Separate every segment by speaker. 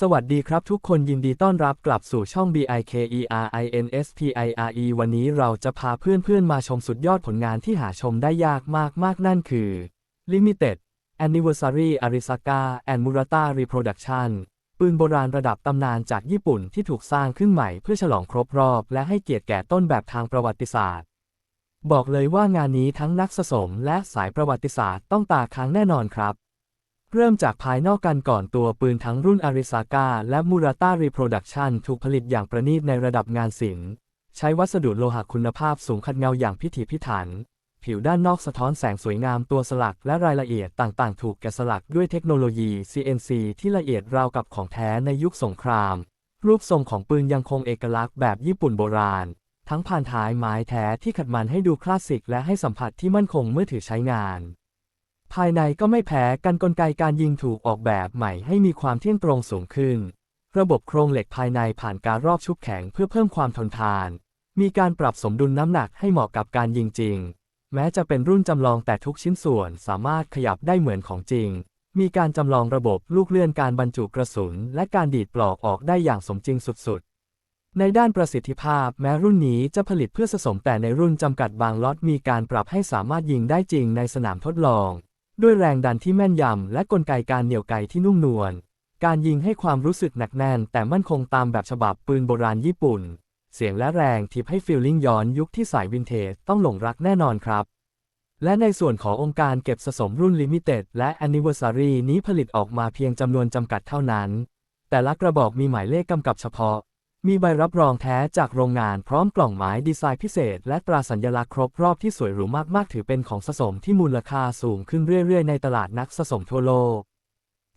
Speaker 1: สวัสดีครับทุกคนยินดีต้อนรับกลับสู่ช่อง BIKERINSPIRE วันนี้เราจะพาเพื่อนๆมาชมสุดยอดผลงานที่หาชมได้ยากมากๆ นั่นคือ Limited Anniversary Arisaka and Murata Reproduction ปืนโบราณระดับตำนานจากญี่ปุ่นที่ถูกสร้างขึ้นใหม่เพื่อฉลองครบรอบและให้เกียรติแก่ต้นแบบทางประวัติศาสตร์ บอกเลยว่างานนี้ทั้งนักสะสมและสายประวัติศาสตร์ต้องตาค้างแน่นอนครับ เริ่มจากภายนอกกันก่อนตัวปืนทั้งรุ่นอาริซากาและมูราต้ารีโปรดักชันถูกผลิตอย่างประณีตในระดับงานศิลป์ ใช้วัสดุโลหะคุณภาพสูงขัดเงาอย่างพิถีพิถัน ผิวด้านนอกสะท้อนแสงสวยงามตัวสลักและรายละเอียดต่างๆ ถูกแกะสลักด้วยเทคโนโลยี CNC ที่ละเอียดราวกับของแท้ในยุคสงคราม รูปทรงของปืนยังคงเอกลักษณ์แบบญี่ปุ่นโบราณ ทั้งผ่านท้ายไม้แท้ที่ขัดมันให้ดูคลาสสิกและให้สัมผัสที่มั่นคงเมื่อถือใช้งาน ภายในก็ไม่แพ้กันกลไกการยิงถูกออกแบบใหม่ให้มีความเที่ยงตรงสูงขึ้น ระบบโครงเหล็กภายในผ่านการรอบชุบแข็งเพื่อเพิ่มความทนทาน มีการปรับสมดุลน้ำหนักให้เหมาะกับการยิงจริง แม้จะเป็นรุ่นจำลองแต่ทุกชิ้นส่วนสามารถขยับได้เหมือนของจริง มีการจำลองระบบลูกเลื่อนการบรรจุกระสุน และการดีดปลอกออกได้อย่างสมจริงสุดๆในด้านประสิทธิภาพแม้รุ่นนี้จะผลิตเพื่อสะสมแต่ในรุ่นจำกัดบางล็อตมีการปรับให้สามารถยิงได้จริงในสนามทดลอง ด้วยแรงดันที่แม่นยำและกลไกการเหนี่ยวไกที่นุ่มนวล การยิงให้ความรู้สึกหนักแน่น แต่มั่นคงตามแบบฉบับปืนโบราณญี่ปุ่น เสียงและแรงทิปให้ฟีลลิ่งย้อนยุคที่สายวินเทจต้องหลงรักแน่นอนครับ และในส่วนขององค์การเก็บสะสมรุ่น Limited และ Anniversary นี้ผลิตออกมาเพียงจำนวนจำกัดเท่านั้น แต่ละกระบอกมีหมายเลขกำกับเฉพาะ มีใบรับรองแท้จากโรงงานพร้อมกล่องหมายดีไซน์พิเศษ และตราสัญลักษณ์ครบรอบที่สวยหรูมากๆ ถือเป็นของสะสมที่มูลค่าสูงขึ้นเรื่อยๆ ในตลาดนักสะสมทั่วโลก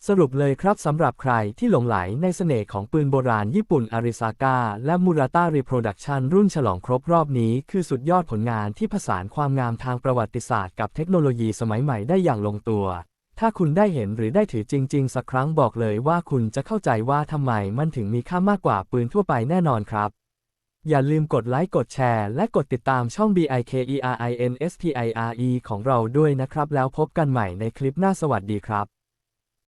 Speaker 1: สรุปเลยครับสำหรับใครที่หลงไหลในเสน่ห์ของปืนโบราณญี่ปุ่นอาริซากาและมูราต้ารีโปรดักชันรุ่นฉลองครบรอบนี้ คือสุดยอดผลงานที่ผสานความงามทางประวัติศาสตร์กับเทคโนโลยีสมัยใหม่ได้อย่างลงตัว ถ้าคุณได้เห็นหรือได้ถือจริง ๆ สักครั้งบอกเลยว่าคุณจะเข้าใจว่าทำไมมันถึงมีค่ามากกว่าปืนทั่วไปแน่นอนครับ อย่าลืมกดไลค์กดแชร์ และกดติดตามช่อง BIKERINSPIRE ของเราด้วยนะครับ แล้วพบกันใหม่ในคลิปหน้าสวัสดีครับ